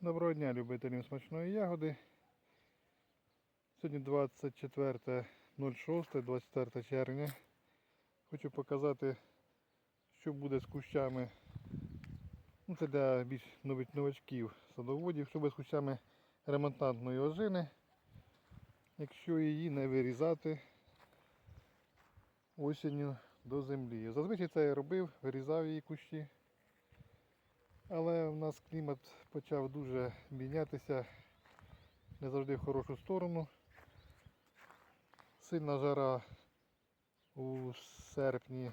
Доброго дня, любителям смачної ягоди. Сьогодні 24.06, 24 червня. Хочу показати, що буде з кущами. Ну, це для більш новачків садоводів, що буде з кущами ремонтантної ожини, якщо її не вирізати осінню до землі. Зазвичай це я робив, вирізав її кущі. Але в нас клімат почав дуже мінятися не завжди в хорошу сторону. Сильна жара у серпні,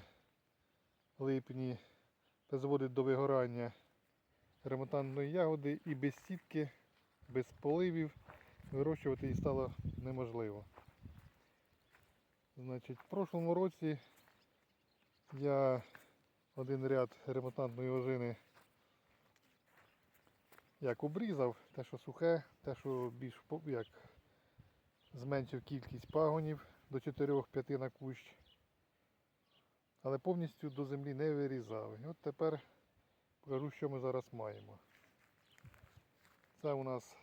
липні призводить до вигорання ремонтантної ягоди і без сітки, без поливів вирощувати її стало неможливо. Значить, в прошлому році я один ряд ремонтантної ожини як обрізав, те, що сухе, те, що більш як зменшив кількість пагонів до 4-5 на кущ. Але повністю до землі не вирізав. І от тепер покажу, що ми зараз маємо. Це у нас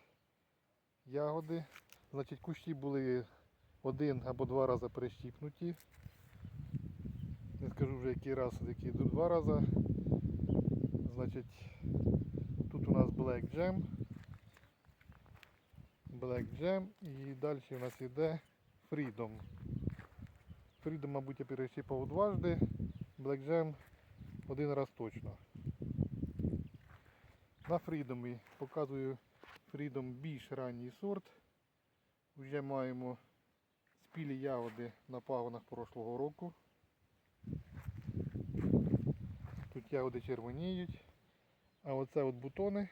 ягоди. Значить, кущі були один або два рази прищіпнуті. Не скажу вже який раз, які два рази. Значить, Тут у нас Black Jam. Black Jam і далі у нас йде Freedom. Freedom, мабуть, я перещіпав дважди. Black Jam один раз точно. На Freedom показую Freedom більш ранній сорт. Вже маємо спілі ягоди на пагонах прошлого року. Тут ягоди червоніють. А оце от бутони.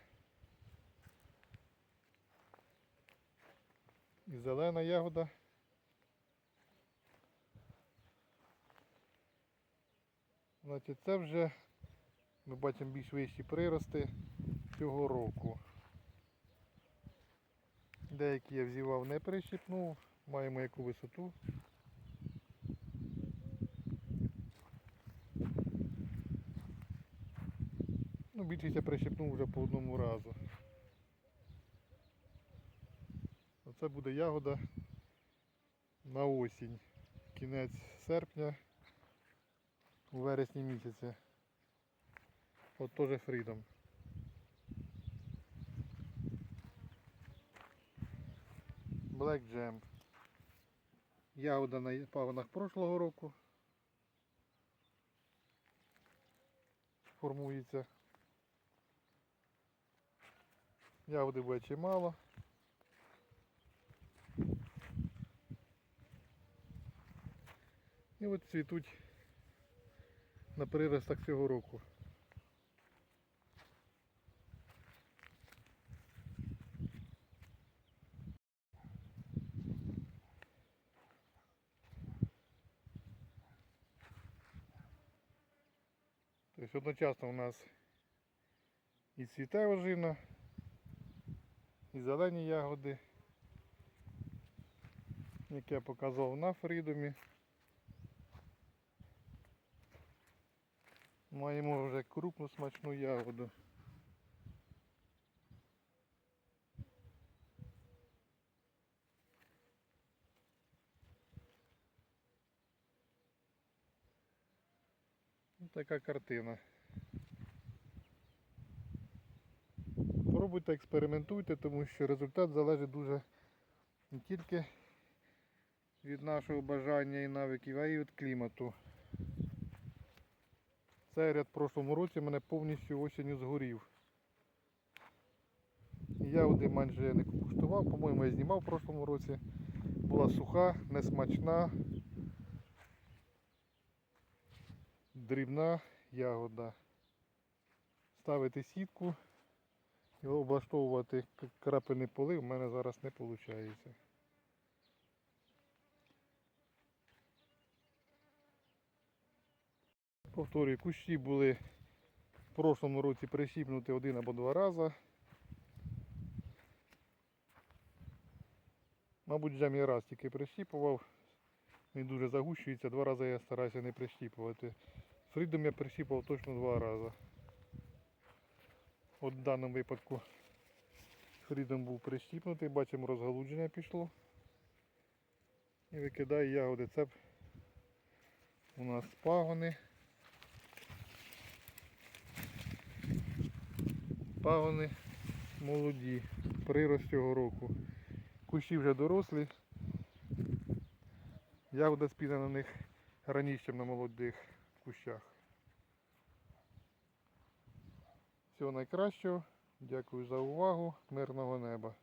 І зелена ягода. Значить, це вже ми бачимо більш вищі прирости цього року. Деякі я взівав не прищипнув, маємо яку висоту. Ну, більшість я прищепнув вже по одному разу. Оце буде ягода на осінь. Кінець серпня, у вересні місяці. От теж Freedom. Black Jam. Ягода на пагонах прошлого року. Формується. Ягоди буде чимало. І от цвітуть на приростах цього року. Тобто одночасно у нас і цвіте ожина, і зелені ягоди, як я показував на фрідомі. Маємо вже крупну смачну ягоду. Така картина. Пробуйте, експериментуйте, тому що результат залежить дуже не тільки від нашого бажання і навиків, а й від клімату. Цей ряд в прошлому році мене повністю осінню згорів. І Ягоди майже не куштував, по-моєму, я знімав в прошлому році. Була суха, несмачна, дрібна ягода. Ставити сітку і облаштовувати крапельний полив в мене зараз не виходить. Повторюю, кущі були в прошлому році прищіпнуті один або два рази. Мабуть, джем я раз тільки прищіпував. Він дуже загущується, два рази я стараюся не прищіпувати. Фрідом я прищіпував точно два рази. От в даному випадку Фрідом був прищіпнутий, бачимо розгалудження пішло. І викидає ягоди. Це у нас пагони. Пагони молоді, прирост цього року. Кущі вже дорослі. Ягода спіна на них раніше, ніж на молодих кущах. Всього найкращого. Дякую за увагу. Мирного неба.